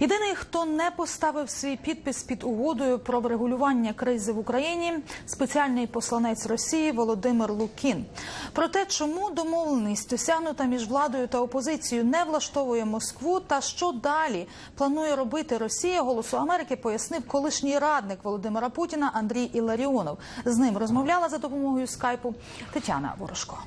Єдиний, хто не поставив свій підпис під угодою про врегулювання кризи в Україні, спеціальний посланець Росії Володимир Лукін. Про те, чому домовленість осягнута між владою та опозицією не влаштовує Москву, та що далі планує робити Росія, голосу Америки пояснив колишній радник Володимира Путіна Андрій Іларіонов. З ним розмовляла за допомогою скайпу Тетяна Ворожко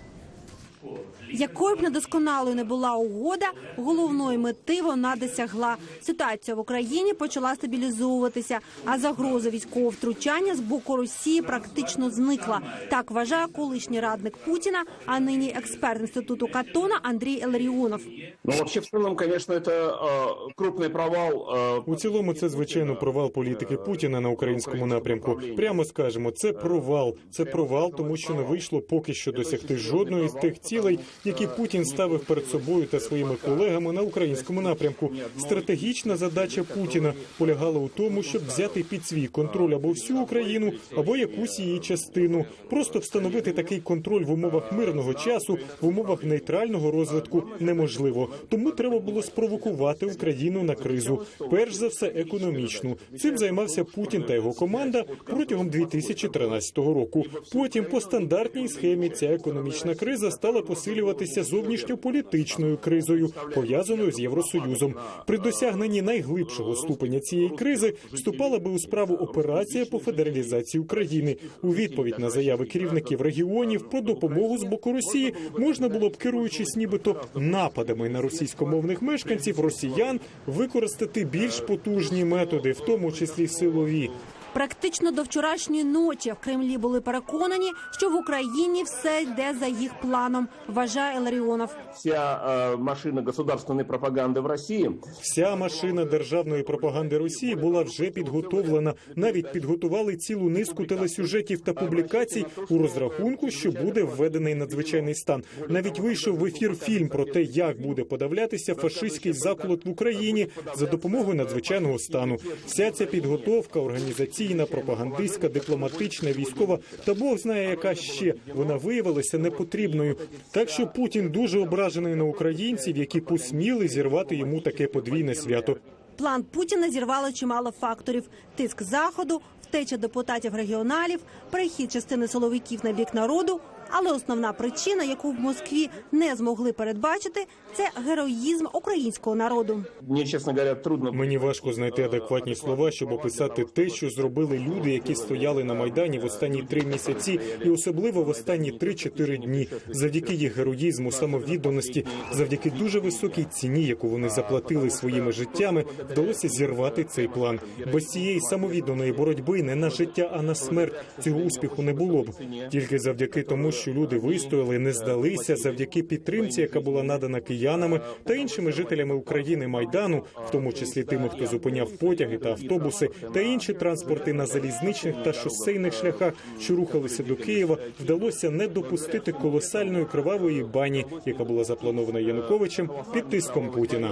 Якою б недосконалою не була угода, головної мети вона досягла. Ситуація в Україні почала стабілізовуватися, а загроза військового втручання з боку Росії практично зникла. Так вважає колишній радник Путіна, а нині експерт інституту Катона Андрій Еларіонов. Ну, вообще, в целом, конечно, это э, крупный провал. э, У цілому, це звичайно провал політики Путіна на українському напрямку. Прямо скажемо, це провал. Це провал, тому що не вийшло поки що досягти жодної з тих цілей, які Путін ставив перед собою та своїми колегами на українському напрямку. Стратегічна задача Путіна полягала у тому, щоб взяти під свій контроль або всю Україну, або якусь її частину. Просто встановити такий контроль в умовах мирного часу, в умовах нейтрального розвитку неможливо. Тому треба було спровокувати Україну на кризу. Перш за все, економічну. Цим займався Путін та його команда протягом 2013 року. Потім по стандартній схемі ця економічна криза стала посилюватися зовнішньополітичною кризою, пов'язаною з Євросоюзом. При досягненні найглибшого ступеня цієї кризи вступала би у справу операція по федералізації України. У відповідь на заяви керівників регіонів про допомогу з боку Росії можна було б керуючись нібито нападами на російськомовних мешканців росіян використати більш потужні методи, в тому числі силові. Практично до вчорашньої ночі в Кремлі були переконані, що в Україні все йде за їх планом. Вважає Еларіонов. Вся э, машина государственной пропаганды в России Вся машина державної пропаганди Росії була вже підготовлена. Навіть підготували цілу низку телесюжетів та публікацій у розрахунку, що буде введений надзвичайний стан. Навіть вийшов в ефір фільм про те, як буде подавлятися фашистський заколот в Україні за допомогою надзвичайного стану. Вся ця підготовка організаційна, пропагандистська, дипломатична, військова та Бог знає, яка ще вона виявилася непотрібною. Так що Путін дуже ображений на українців, які посміли зірвати йому таке подвійне свято. План Путіна зірвало чимало факторів: тиск заходу, втеча депутатів регіоналів, перехід частини силовиків на бік народу. Але основна причина, яку в Москві не змогли передбачити, це героїзм українського народу. мне, честно говоря, трудно. Мені важко знайти адекватні слова, щоб описати те, що зробили люди, які стояли на майдані в останні три місяці, і особливо в останні 3-4 дні. Завдяки їх героїзму, самовідданості, завдяки дуже високій ціні, яку вони заплатили своїми життями, вдалося зірвати цей план. Без цієї самовідданої боротьби не на життя, а на смерть цього успіху не було б. Тільки завдяки тому, що люди вистояли, не здалися, завдяки підтримці, яка була надана киянами та іншими жителями України майдану, в тому числі тими, хто зупиняв потяги та автобуси та інші транспорти на залізничних та шосейних шляхах, що рухалися до Києва, вдалося не допустити колосальної кривавої бані, яка була запланована Януковичем під тиском Путіна.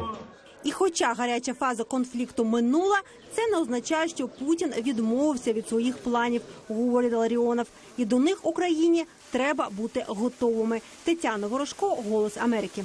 І хоча гаряча фаза конфлікту минула, це не означає, що Путін відмовився від своїх планів, говорить Ларіонов. І до них Україні треба бути готовими. Тетяна Ворожко, Голос Америки.